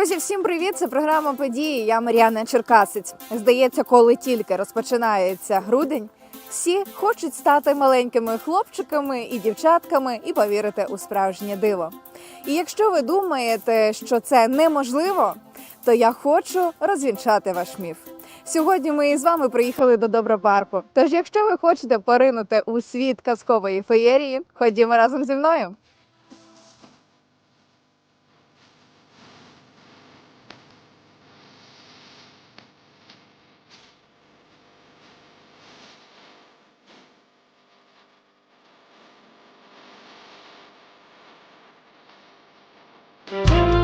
Друзі, всім привіт! Це програма події. Я Мар'яна Черкасець. Здається, коли тільки розпочинається грудень, всі хочуть стати маленькими хлопчиками і дівчатками і повірити у справжнє диво. І якщо ви думаєте, що це неможливо, то я хочу розвінчати ваш міф. Сьогодні ми з вами приїхали до Добропарку. Тож, якщо ви хочете поринути у світ казкової феєрії, ходімо разом зі мною. Thank you.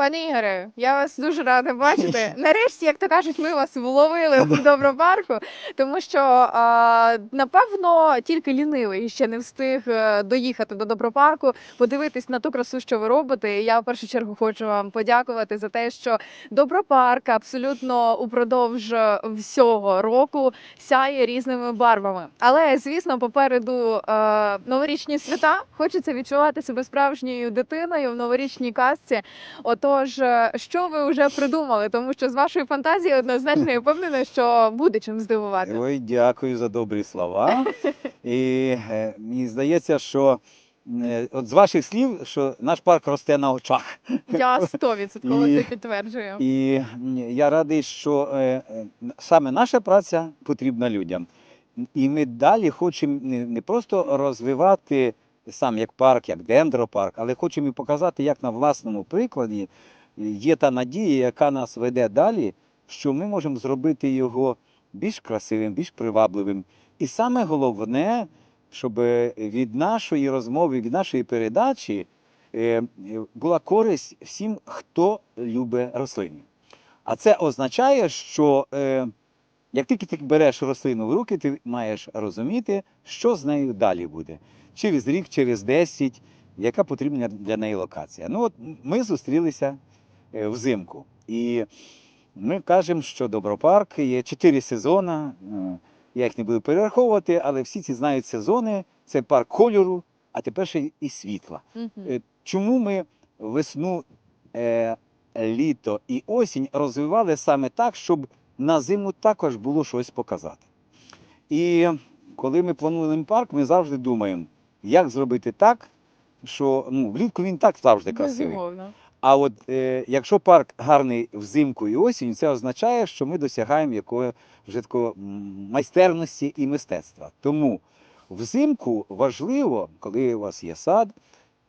Пане Ігоре, я вас дуже рада бачити. Нарешті, як то кажуть, ми вас вловили в Добропарку, тому що а, напевно тільки лінивий ще не встиг е, доїхати до Добропарку, подивитись на ту красу, що ви робите. І я в першу чергу хочу вам подякувати за те, що Добропарк абсолютно упродовж е, всього року сяє різними барвами. Але звісно, попереду е, новорічні свята. Хочеться відчувати себе справжньою дитиною в новорічній казці. Отож, е, що ви вже придумали? Тому що з вашою фантазією однозначно я впевнена, що буде чим здивувати. Ой, дякую за добрі слова. І е, мені здається, що е, от з ваших слів, що наш парк росте на очах. Я стовідсотково І- це підтверджую. І я радий, що саме наша праця потрібна людям. І ми далі хочемо не, не просто розвивати сам як парк, як дендропарк, але хочемо і показати, як на власному прикладі є та надія, яка нас веде далі, що ми можемо зробити його більш красивим, більш привабливим. І саме головне, щоб від нашої розмови, від нашої передачі е, була користь всім, хто любить рослини. А це означає, що е, як тільки ти береш рослину в руки, ти маєш розуміти, що з нею далі буде. Через рік, через 10, яка потрібна для неї локація. Ну от ми зустрілися е, взимку. І ми кажемо, що Добропарк є 4 сезони. е, Я їх не буду перераховувати, але всі ці знають сезони. Це парк кольору, а тепер ще і світла. Е, Чому ми весну, е, літо і осінь розвивали саме так, щоб на зиму також було щось показати? І коли ми плануємо парк, ми завжди думаємо, як зробити так, що ну, влітку він так завжди красивий. Безумовно. А от е, якщо парк гарний взимку і осінь, це означає, що ми досягаємо вже такого майстерності і мистецтва. Тому взимку важливо, коли у вас є сад,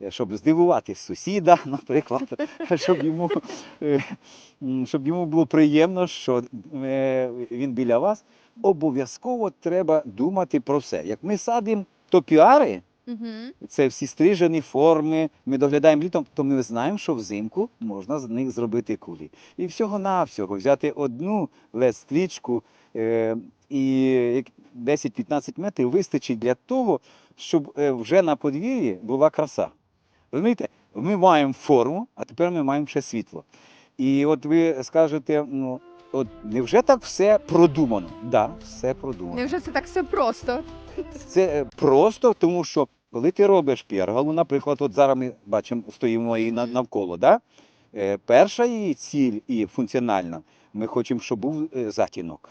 е, щоб здивувати сусіда, наприклад, щоб йому, е, щоб йому було приємно, що е, він біля вас. Обов'язково треба думати про все. Як ми садимо топіари, Мгм. це всі стрижені форми. Ми доглядаємо літом, то ми знаємо, що взимку можна з них зробити кулі. І всього-навсього взяти одну лес-стрічку е, і як 10-15 метрів вистачить для того, щоб е, вже на подвір'ї була краса. Розумієте, ми маємо форму, а тепер ми маємо ще світло. І от ви скажете, ну, от невже так все продумано? Так, да, все продумано. Невже це так все просто? Це е, просто, тому що коли ти робиш перголу, наприклад, от зараз ми бачимо, стоїмо її навколо, да? Е, перша її ціль і функціональна, ми хочемо, щоб був е, затінок.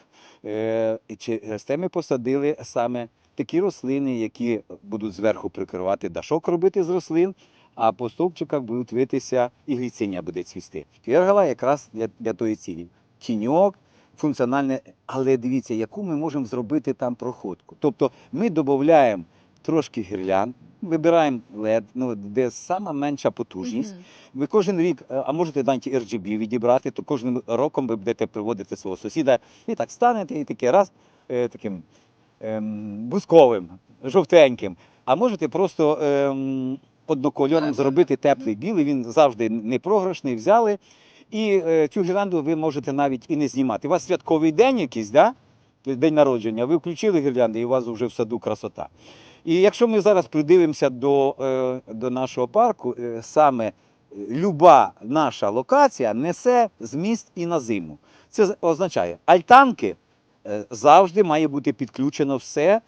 Через те ми посадили саме такі рослини, які будуть зверху прикривати дашок робити з рослин, а по стовпчиках будуть витися і гліцинія буде цвісти. Пергола якраз для, для тої цілі. Тіньок, функціональне, але дивіться, яку ми можемо зробити там проходку. Тобто ми додаємо трошки гірлянд, вибираємо LED, ну, де сама менша потужність. Ви кожен рік, е, а можете навіть RGB відібрати, то кожним роком ви будете приводити свого сусіда і так станете, і таке раз е, таким ем, бусковим, жовтеньким. А можете просто ем, однокольорним зробити теплий білий, він завжди непрограшний, взяли. І е, цю гірлянду ви можете навіть і не знімати. У вас святковий день якийсь, да? день народження, ви включили гірлянди, і у вас вже в саду красота. І якщо ми зараз придивимося до, е, до нашого парку, е, саме люба наша локація несе зміст і на зиму. Це означає, альтанки завжди має бути підключено все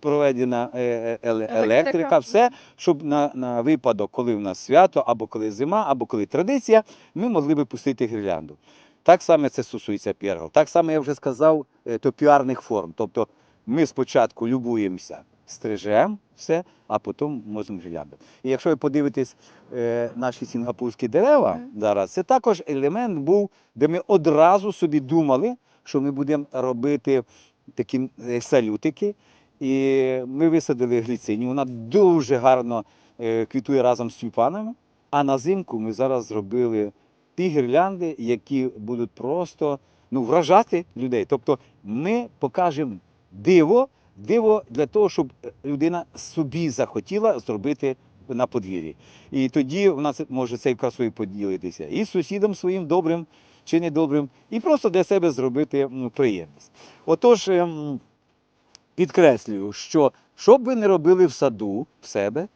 проведена е, е, еле- Електрика. електрика, все, щоб на, на випадок, коли в нас свято, або коли зима, або коли традиція, ми могли би пустити гірлянду. Так само це стосується піргал. Так само я вже сказав, е, то піарних форм. Тобто ми спочатку любуємося стрижем, все, а потім можемо гірлянду. І якщо ви подивитесь е, наші сінгапурські дерева зараз, це також елемент був, де ми одразу собі думали, що ми будемо робити такі е, салютики. І ми висадили гліцинію. Вона дуже гарно е, квітує разом з тюльпанами. А на зимку ми зараз зробили ті гірлянди, які будуть просто ну, вражати людей. Тобто ми покажемо диво, диво для того, щоб людина собі захотіла зробити на подвір'ї. І тоді вона може цією красою поділитися і з сусідом своїм добрим чи недобрим, і просто для себе зробити приємність. Отож, ем, підкреслюю, що що б ви не робили в саду в себе,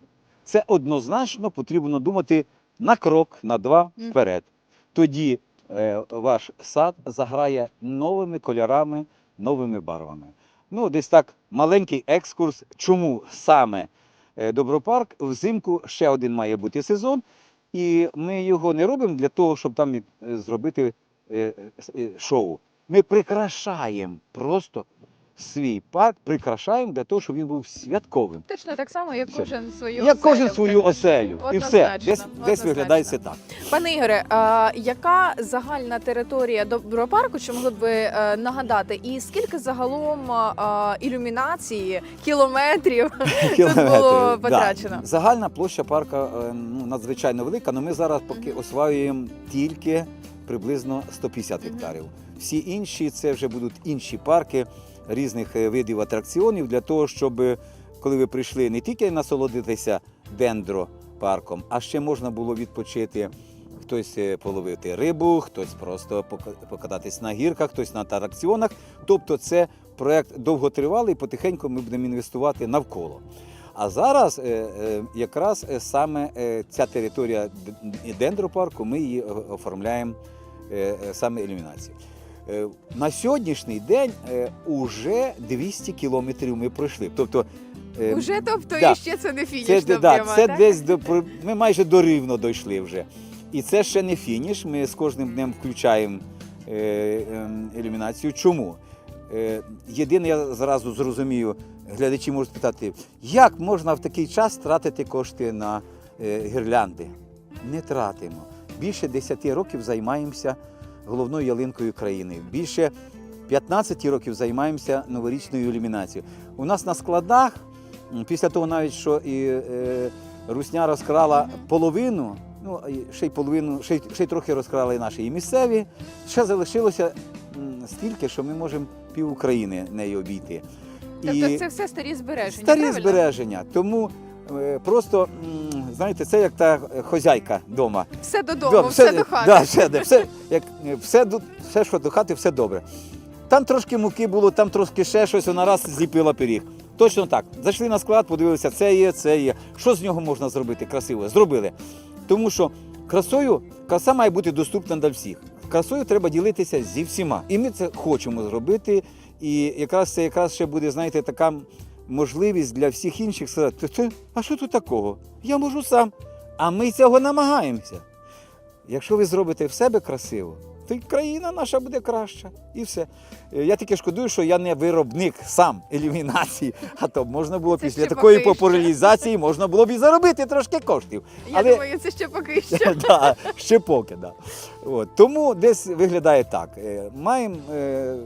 це однозначно потрібно думати на крок, на два вперед. Тоді е, ваш сад заграє новими кольорами, новими барвами. Ну, десь так маленький екскурс, чому саме е, Добропарк взимку ще один має бути сезон, і ми його не робимо для того, щоб там е, зробити е, е, шоу. Ми прикрашаємо просто свій парк, прикрашаємо для того, щоб він був святковим. Точно так само, як Все. кожен свою Як кожен оселю. свою оселю. І все. Однозначно, Десь, десь однозначно. виглядає це так. Пане Ігоре, а, яка загальна територія Добропарку, чи могли б ви е, нагадати, і скільки загалом а, ілюмінації, кілометрів тут було потрачено? Да. Загальна площа парка е, ну, надзвичайно велика, але ми зараз поки осваюємо тільки приблизно 150 Мгм. гектарів. Всі інші це вже будуть інші парки різних е, видів атракціонів для того, щоб е, коли ви прийшли не тільки насолодитися дендропарком, а ще можна було відпочити. Хтось е, половити рибу, хтось просто пока- покататись на гірках, хтось на атракціонах. Тобто це проект довготривалий, потихеньку ми будемо інвестувати навколо. А зараз якраз саме ця територія дендропарку, ми її оформляємо саме ілюмінацією. Е, На сьогоднішній день е, уже 200 кілометрів ми пройшли. Тобто, е, Уже тобто да. і ще це не це, фінішна да, це так? десь до ми майже до рівно дійшли вже. І це ще не фініш. Ми з кожним днем включаємо е, ем, ілюмінацію. Чому? Е, єдине, я зразу зрозумію, глядачі можуть питати, як можна в такий час тратити кошти на е, гірлянди? Не тратимо. Більше 10 років займаємося головною ялинкою країни. Більше 15 років займаємося новорічною ілюмінацією. У нас на складах, після того навіть, що і е, Русня розкрала половину, ну ще й половину, ще й, ще й трохи розкрали і наші і місцеві. Ще залишилося стільки, що ми можемо пів України нею обійти. Тобто це все старі збереження. Старі правильно? збереження. Тому просто, знаєте, це як та хозяйка вдома. Все додому, Да, все, до хати. Да, все, все, як, е, все, все, що до хати, все добре. Там трошки муки було, там трошки ще щось, вона раз зліпила пиріг. Точно так. Зайшли на склад, подивилися, це є, це є. Що з нього можна зробити красиво? Зробили. Тому що красою, краса має бути доступна для всіх. Красою треба ділитися зі всіма. І ми це хочемо зробити. І якраз це якраз ще буде, знаєте, така можливість для всіх інших сказати, «Це- а що тут такого? Я можу сам. А ми цього намагаємося. Якщо ви зробите в себе красиво, то й країна наша буде краща. І все. Е, Я тільки шкодую, що я не виробник сам ілюмінації, а то можна було Це після такої популяризації можна було б і заробити трошки коштів. Я Але- думаю, це ще поки що. да, ще поки, да. От. Тому десь виглядає так. Е, Маємо, е,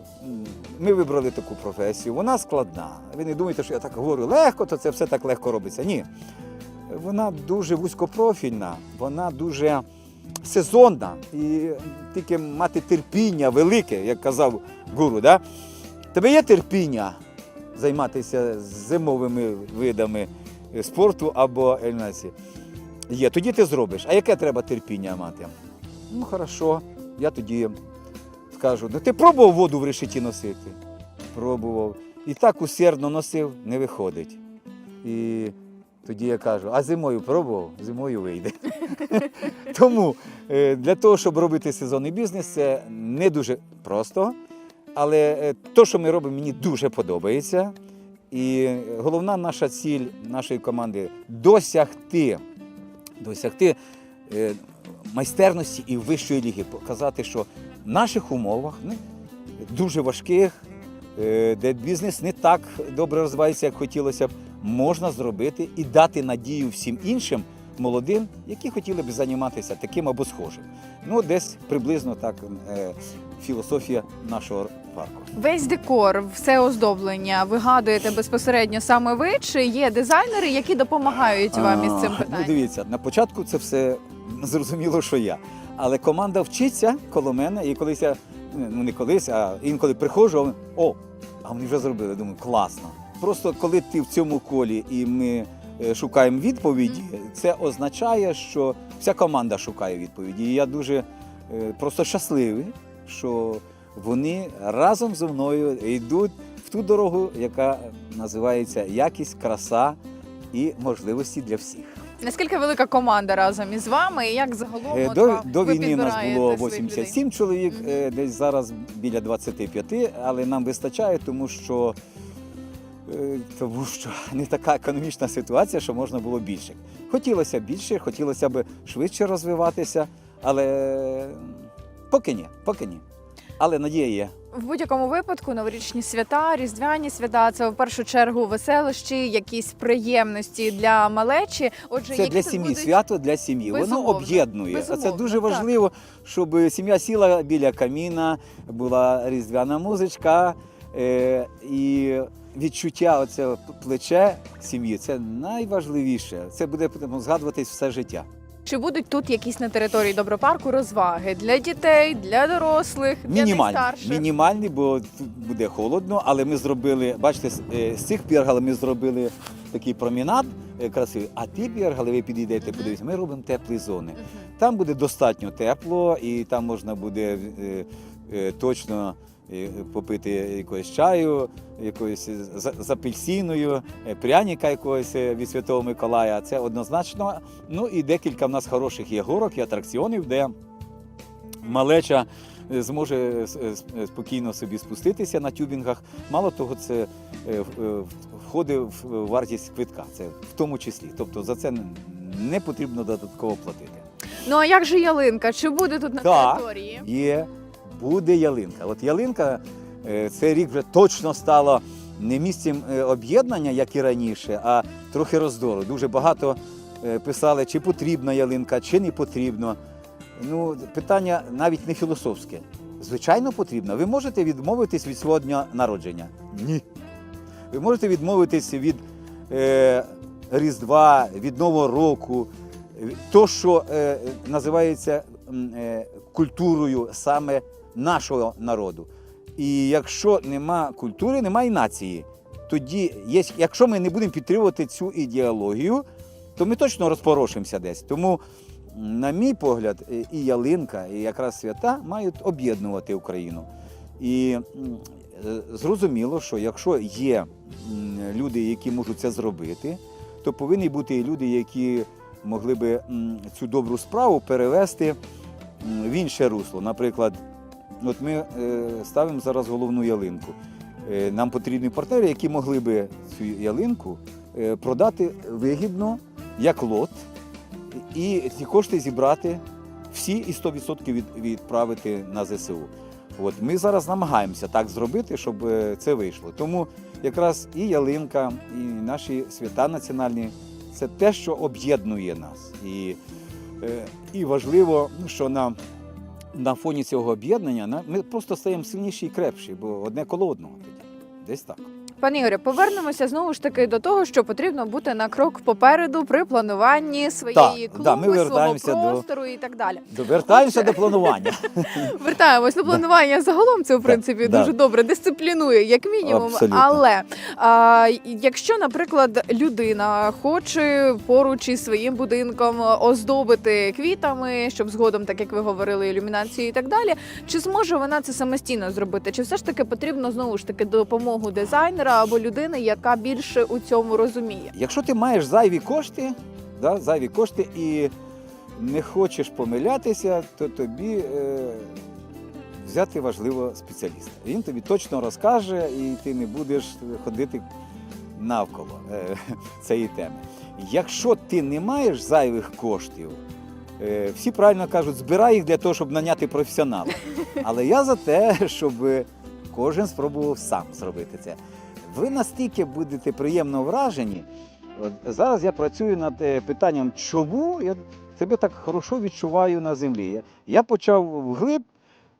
ми вибрали таку професію, вона складна. Ви не думаєте, що я так говорю легко, то це все так легко робиться. Ні. Вона дуже вузькопрофільна, вона дуже сезонна. І тільки мати терпіння велике, як казав гуру, да? тебе є терпіння займатися зимовими видами спорту або ельнації? Є, тоді ти зробиш. А яке треба терпіння мати? Ну, хорошо, я тоді скажу, ну ти пробував воду в решеті носити? Пробував. І так усердно носив, не виходить. І тоді я кажу, а зимою пробував, зимою вийде. Тому е, для того, щоб робити сезонний бізнес, це не дуже просто. Але те, що ми робимо, мені дуже подобається. І головна наша ціль нашої команди досягти, досягти е, майстерності і вищої ліги, показати, що в наших умовах, ну, дуже важких, е, де бізнес не так добре розвивається, як хотілося б, можна зробити і дати надію всім іншим молодим, які хотіли б займатися таким або схожим. Ну, десь приблизно так е, філософія нашого парку. Весь декор, все оздоблення вигадуєте безпосередньо саме ви, чи є дизайнери, які допомагають вам із цим Ну, питанням? дивіться, на початку це все зрозуміло, що я. Але команда вчиться коло мене, і колись я, ну не колись, а інколи приходжу, а вони, о, а вони вже зробили. Думаю, класно. Просто коли ти в цьому колі і ми е, шукаємо відповіді, це означає, що вся команда шукає відповіді. І я дуже е, просто щасливий, що вони разом зі мною йдуть в ту дорогу, яка називається якість, краса і можливості для всіх. Наскільки велика команда разом із вами, і як загалом Е, от До, ви війни в нас було своїх людей? 87 чоловік, Мгм. е, десь зараз біля 25, але нам вистачає, тому що, тому що не така економічна ситуація, що можна було більше. Хотілося б більше, хотілося б швидше розвиватися, але поки ні, поки ні. Але надія є. В будь-якому випадку новорічні свята, різдвяні свята це в першу чергу веселощі, якісь приємності для малечі. Отже, Це для сім'ї, будуть... свято для сім'ї. Воно об'єднує. А Це дуже так. важливо, щоб сім'я сіла біля каміна, була різдвяна музичка е, і відчуття оце плече сім'ї. Це найважливіше. Це буде потім згадуватись все життя. Чи будуть тут якісь на території добропарку розваги для дітей, для дорослих, для Мінімальні, найстарших? мінімальні, бо тут буде холодно, але ми зробили, бачите, з, е, з цих піргал ми зробили такий промінад е, красивий. А ті піргали, ви підійдете, подивіться, ми робимо теплі зони. Мгм. Там буде достатньо тепло, і там можна буде е, е, точно попити якогось чаю, якоюсь з, апельсиною, е, пряника якогось е, від Святого Миколая. Це однозначно. Ну і декілька в нас хороших є горок і атракціонів, де малеча е, зможе спокійно собі спуститися на тюбінгах. Мало того, це входить в вартість квитка. Це в тому числі. Тобто за це не потрібно додатково платити. Ну а як же ялинка? Чи буде тут на Так. території? Є, буде ялинка. От ялинка е, цей рік вже точно стала не місцем е, об'єднання, як і раніше, а трохи роздору. Дуже багато е, писали, чи потрібна ялинка, чи не потрібно. Ну, питання навіть не філософське. Звичайно, потрібно. Ви можете відмовитись від свого дня народження? Ні. Ви можете відмовитись від е, Різдва, від Нового року, то, що е, називається е, культурою саме нашого народу. І якщо нема культури, немає нації. Тоді, є, якщо ми не будемо підтримувати цю ідеологію, то ми точно розпорошимося десь. Тому, на мій погляд, і ялинка, і якраз свята мають об'єднувати Україну. І е, зрозуміло, що якщо є люди, які можуть це зробити, то повинні бути і люди, які могли би цю добру справу перевести в інше русло. Наприклад, от ми е, ставимо зараз головну ялинку. Е, Нам потрібні партнери, які могли би цю ялинку е, продати вигідно як лот, і ці кошти зібрати всі і 100% відправити на ЗСУ. От ми зараз намагаємося так зробити, щоб це вийшло. Тому якраз і ялинка, і наші свята національні це те, що об'єднує нас. І, і важливо, що на, на фоні цього об'єднання на- ми просто стаємо сильніші і крепші, бо одне коло одного тоді. Десь так. Пане Ігорю, повернемося знову ж таки до того, що потрібно бути на крок попереду при плануванні своєї Так, клуби, да, ми свого вертаємося до- простору і так далі. Вертаємося до планування. Вертаємось до планування загалом. Це в принципі да. дуже добре дисциплінує, як мінімум. Абсолютно. Але а, якщо, наприклад, людина хоче поруч із своїм будинком оздобити квітами, щоб згодом, так як ви говорили, ілюмінацію і так далі, чи зможе вона це самостійно зробити? Чи все ж таки потрібно знову ж таки допомогу дизайнера або людини, яка більше у цьому розуміє? Якщо ти маєш зайві кошти, да, зайві кошти і не хочеш помилятися, то тобі е, взяти важливо спеціаліста. Він тобі точно розкаже, і ти не будеш ходити навколо е, цієї теми. Якщо ти не маєш зайвих коштів, е, всі правильно кажуть, збирай їх для того, щоб наняти професіонала. Але я за те, щоб кожен спробував сам зробити це. Ви настільки будете приємно вражені. От зараз я працюю над е, питанням, чому я себе так хорошо відчуваю на землі. Я, почав вглиб,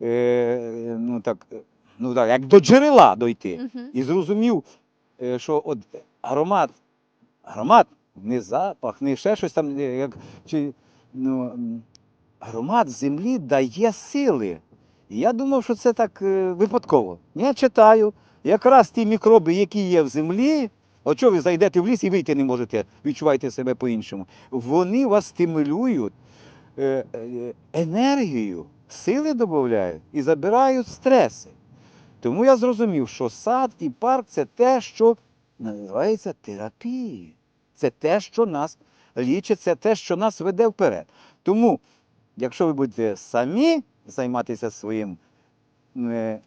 е, ну так, е, ну так, як до джерела дойти. І зрозумів, е, що от аромат, аромат, не запах, не ще щось там, як, чи, ну, аромат землі дає сили. І я думав, що це так е, випадково. Я читаю, якраз ті мікроби, які є в землі, от що ви зайдете в ліс і вийти не можете, відчуваєте себе по-іншому. Вони вас стимулюють е, е, енергію, сили додають і забирають стреси. Тому я зрозумів, що сад і парк це те, що називається терапією. Це те, що нас лічить, це те, що нас веде вперед. Тому, якщо ви будете самі займатися своїм, е,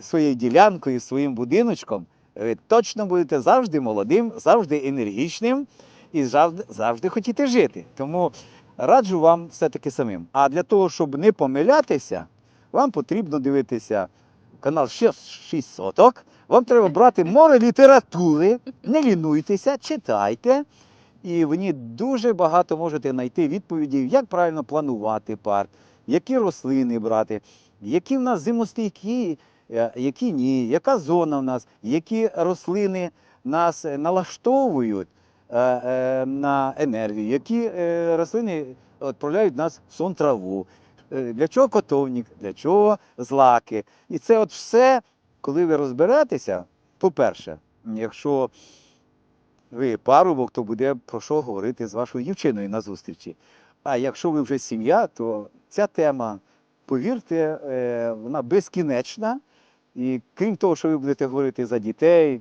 своєю ділянкою, своїм будиночком, ви точно будете завжди молодим, завжди енергічним і завжди, завжди хотіти жити. Тому раджу вам все-таки самим. А для того, щоб не помилятися, вам потрібно дивитися канал 6 соток. Вам треба брати море літератури, не лінуйтеся, читайте. І в ній дуже багато можете знайти відповідей, як правильно планувати парк, які рослини брати, які в нас зимостійкі, е, які ні, яка зона в нас, які рослини нас е, налаштовують е, е, на енергію, які е, рослини відправляють нас в сон траву. Е, Для чого котовник, для чого злаки. І це от все, коли ви розберетеся, по-перше, якщо ви парубок, то буде про що говорити з вашою дівчиною на зустрічі. А якщо ви вже сім'я, то ця тема, повірте, е, вона безкінечна. І крім того, що ви будете говорити за дітей,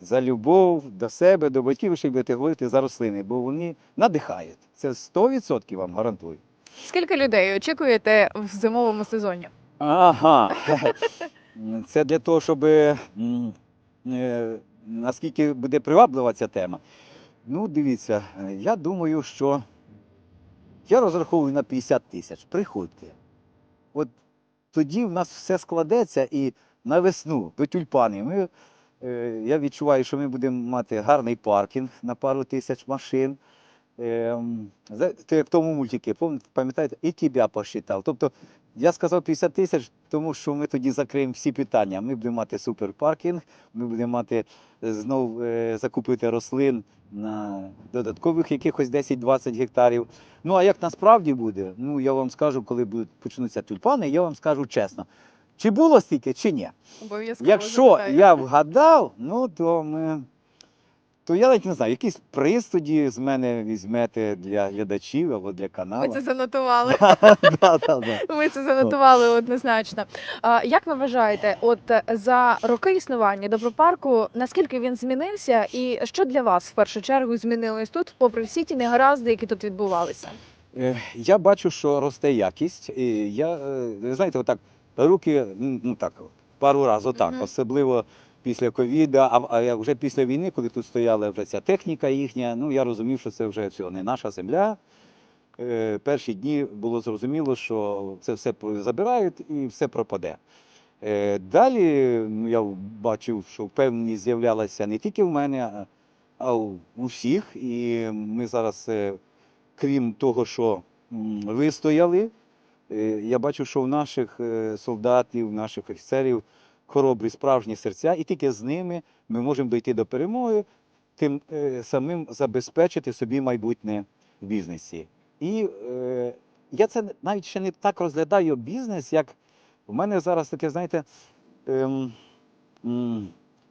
за любов до себе, до батьків, ви ще будете говорити за рослини, бо вони надихають. Це 100% вам гарантую. Скільки людей очікуєте в зимовому сезоні? Ага. Це для того, щоб е, наскільки буде приваблива ця тема. Ну, дивіться, я думаю, що я розраховую на 50 тисяч. Приходьте. От тоді в нас все складеться і на весну до тюльпани. Ми, е, я відчуваю, що ми будемо мати гарний паркінг на пару тисяч машин. Ем, за- як в тому мультики, пам'ятаєте, і тебе посчитав. Тобто я сказав 50 тисяч, тому що ми тоді закриємо всі питання. Ми будемо мати суперпаркінг, ми будемо мати е, знов е, закупити рослин на додаткових якихось 10-20 гектарів. Ну а як насправді буде, ну я вам скажу, коли будуть почнуться тюльпани, я вам скажу чесно. Чи було стільки, чи ні? Обов'язково Якщо запитаю. я вгадав, ну то ми. То я навіть не знаю, якийсь приз тоді з мене візьмете для глядачів або для каналу. Ми це занотували. Ми це занотували однозначно. Як ви вважаєте, от за роки існування добропарку, наскільки він змінився, і що для вас в першу чергу змінилось тут, попри всі ті негаразди, які тут відбувалися? Е, Я бачу, що росте якість. Я, е, знаєте, отак руки, ну так, пару разів отак, Мгм. особливо після ковіду, а, а вже після війни, коли тут стояла вже ця техніка їхня, ну я розумів, що це вже все не наша земля. Е, Перші дні було зрозуміло, що це все забирають і все пропаде. Е, Далі ну, я бачив, що впевненість з'являлася не тільки в мене, а- у у всіх. І ми зараз, е, крім того, що вистояли, я бачу, що в наших е, солдатів, наших офіцерів хоробрі справжні серця, і тільки з ними ми можемо дойти до перемоги, тим е, самим забезпечити собі майбутнє в бізнесі. І е, я це навіть ще не так розглядаю бізнес, як в мене зараз таке, знаєте, ем,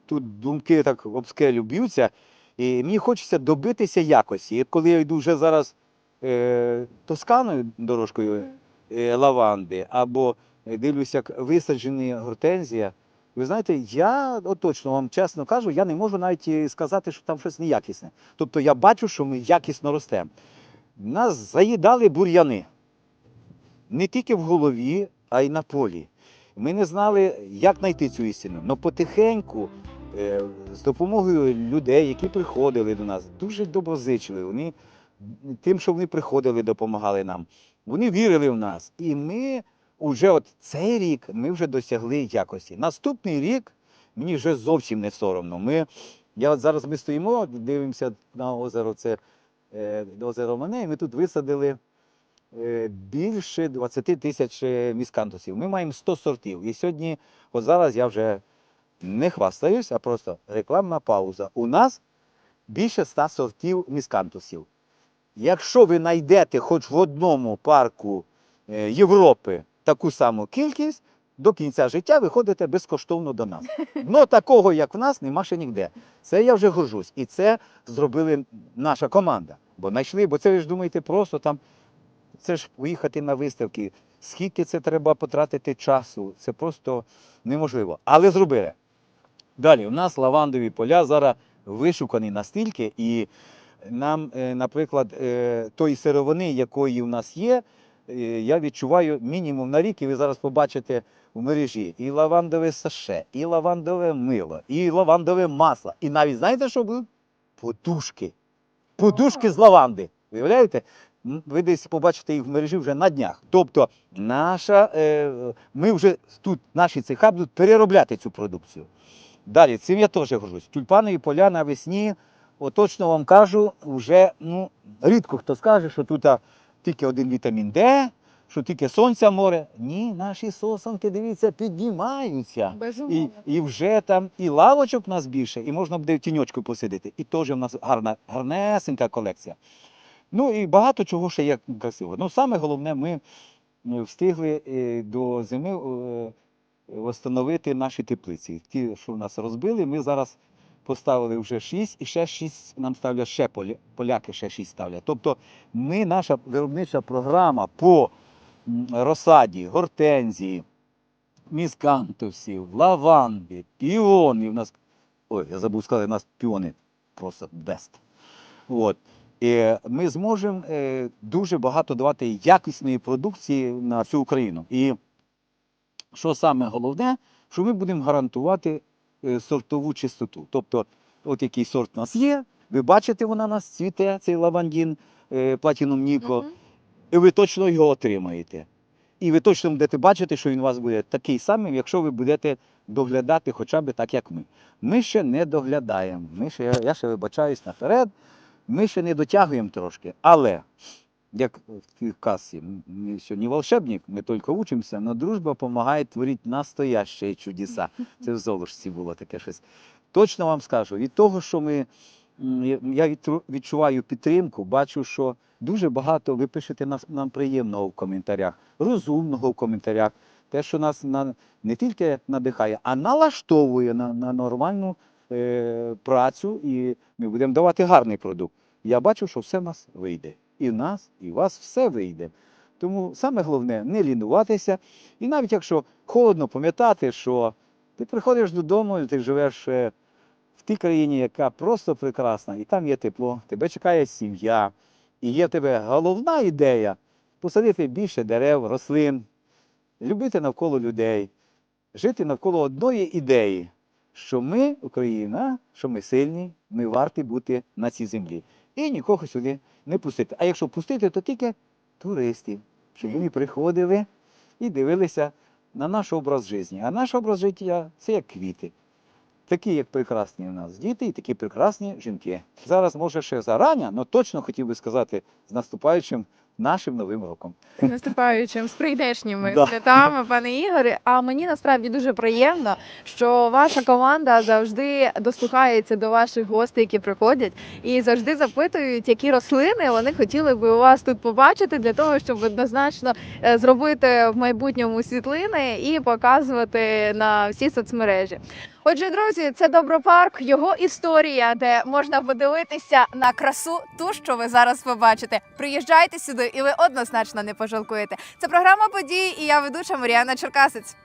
тут думки так об скелю б'ються, і мені хочеться добитися якості. І коли я йду вже зараз е, тосканою дорожкою е, лаванди, або е, дивлюся, як висаджені гортензія, ви знаєте, я от точно вам чесно кажу, я не можу навіть сказати, що там щось неякісне. Тобто я бачу, що ми якісно ростемо. Нас заїдали бур'яни не тільки в голові, а й на полі. Ми не знали, як знайти цю істину. Але потихеньку е, з допомогою людей, які приходили до нас, дуже доброзичливі. Вони тим, що вони приходили, допомагали нам. Вони вірили в нас. І ми вже от цей рік ми вже досягли якості. Наступний рік мені вже зовсім не соромно. Ми, я от зараз ми стоїмо, дивимося на озеро, це е, озеро Мане, і ми тут висадили е, більше 20 тисяч е, міскантусів. Ми маємо 100 сортів. І сьогодні, от зараз я вже не хвастаюсь, а просто рекламна пауза. У нас більше 100 сортів міскантусів. Якщо ви знайдете хоч в одному парку е, Європи таку саму кількість, до кінця життя ви ходите безкоштовно до нас. Ну такого, як в нас, нема ще ніде. Це я вже горжусь. І це зробили наша команда. Бо знайшли, бо це ви ж думаєте, просто там це ж поїхати на виставки. Скільки це треба потратити часу? Це просто неможливо. Але зробили. Далі, у нас лавандові поля зараз вишукані настільки, і нам, е, наприклад, е, тої сировини, якої в нас є, е, я відчуваю мінімум на рік, і ви зараз побачите в мережі і лавандове саше, і лавандове мило, і лавандове масло. І навіть знаєте, що будуть? Подушки. Подушки з лаванди. Уявляєте? М, Ви десь побачите їх в мережі вже на днях. Тобто, наша, ми вже тут, наші цеха будуть переробляти цю продукцію. Далі, цим я теж горжусь. Тюльпанові поля навесні, от точно вам кажу, вже ну, рідко хто скаже, що тут тільки один вітамін Д, що тільки сонця море. Ні, наші сосенки, дивіться, піднімаються. І, і вже там і лавочок у нас більше, і можна буде в тіньочку посидіти. І теж у нас гарна, гарнесенька колекція. Ну і багато чого ще є красиво. Ну, саме головне, ми е, встигли е, до зими е, встановити наші теплиці. Ті, що в нас розбили, ми зараз поставили вже 6, і ще 6 нам ставлять ще поля- поляки ще 6 ставлять. Тобто ми, наша виробнича програма по розсаді, гортензії, міскантусів, лаванди, піони. У нас, ой, я забув сказати, у нас піони просто best. От. І ми зможемо е, дуже багато давати якісної продукції на всю Україну. І що саме головне, що ми будемо гарантувати сортову чистоту. Тобто, от який сорт у нас є, ви бачите, вона у нас цвіте, цей лавандін, е, платінум Ніко, і ви точно його отримаєте. І ви точно будете бачити, що він у вас буде такий самий, якщо ви будете доглядати хоча б так, як ми. Ми ще не доглядаємо. Ми ще, я ще вибачаюсь наперед, ми ще не дотягуємо трошки. Але, як в касі, ми ще не волшебник, ми тільки учимося, але дружба допомагає творити настоящі чудеса. Це в Золушці було таке щось. Точно вам скажу, від того, що ми, я- я відчуваю підтримку, бачу, що дуже багато ви пишете нам приємного в коментарях, розумного в коментарях. Те, що нас на, не тільки надихає, а налаштовує на, на нормальну е, працю, і ми будемо давати гарний продукт. Я бачу, що все в нас вийде. І в нас, і вас все вийде. Тому саме головне не лінуватися. І навіть якщо холодно, пам'ятати, що ти приходиш додому, і ти живеш е, в тій країні, яка просто прекрасна, і там є тепло, тебе чекає сім'я, і є в тебе головна ідея посадити більше дерев, рослин, любити навколо людей, жити навколо одної ідеї, що ми, Україна, що ми сильні, ми варті бути на цій землі. І нікого сюди не пустити. А якщо пустити, то тільки туристів, щоб вони приходили і дивилися на наш образ життя. А наш образ життя це як квіти. Такі, як прекрасні у нас діти, і такі прекрасні жінки. Зараз, може, ще зарання, але точно хотів би сказати з наступаючим нашим новим роком. З наступаючим, з прийдешніми Да. святами, пане Ігоре. А мені насправді дуже приємно, що ваша команда завжди дослухається до ваших гостей, які приходять, і завжди запитують, які рослини вони хотіли би у вас тут побачити, для того, щоб однозначно е, зробити в майбутньому світлини і показувати на всі соцмережі. Отже, друзі, це Добропарк, його історія, де можна подивитися на красу, ту, що ви зараз побачите. Приїжджайте сюди, і ви однозначно не пожалкуєте. Це програма події, і я ведуча Маріана Черкасець.